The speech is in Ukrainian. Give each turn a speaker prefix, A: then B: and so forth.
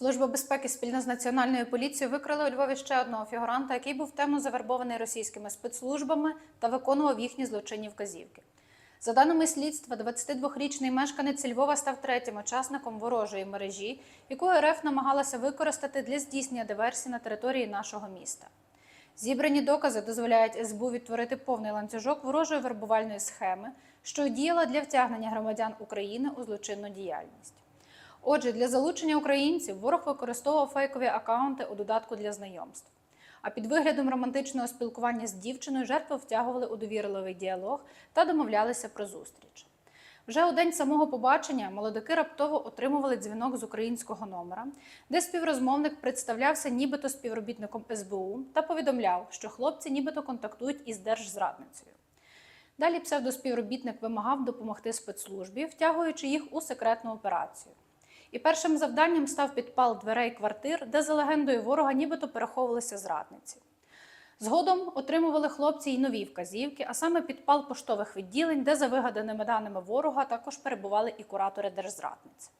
A: Служба безпеки спільно з національною поліцією викрила у Львові ще одного фігуранта, який був темно завербований російськими спецслужбами та виконував їхні злочинні вказівки. За даними слідства, 22-річний мешканець Львова став третім учасником ворожої мережі, яку РФ намагалася використати для здійснення диверсій на території нашого міста. Зібрані докази дозволяють СБУ відтворити повний ланцюжок ворожої вербувальної схеми, що діяла для втягнення громадян України у злочинну діяльність. Отже, для залучення українців ворог використовував фейкові акаунти у додатку для знайомств. А під виглядом романтичного спілкування з дівчиною жертву втягували у довірливий діалог та домовлялися про зустріч. Вже у день самого побачення молодики раптово отримували дзвінок з українського номера, де співрозмовник представлявся нібито співробітником СБУ та повідомляв, що хлопці нібито контактують із держзрадницею. Далі псевдоспівробітник вимагав допомогти спецслужбі, втягуючи їх у секретну операцію. І першим завданням став підпал дверей квартир, де за легендою ворога нібито переховувалися зрадниці. Згодом отримували хлопці й нові вказівки, а саме підпал поштових відділень, де за вигаданими даними ворога також перебували і куратори держзрадниць.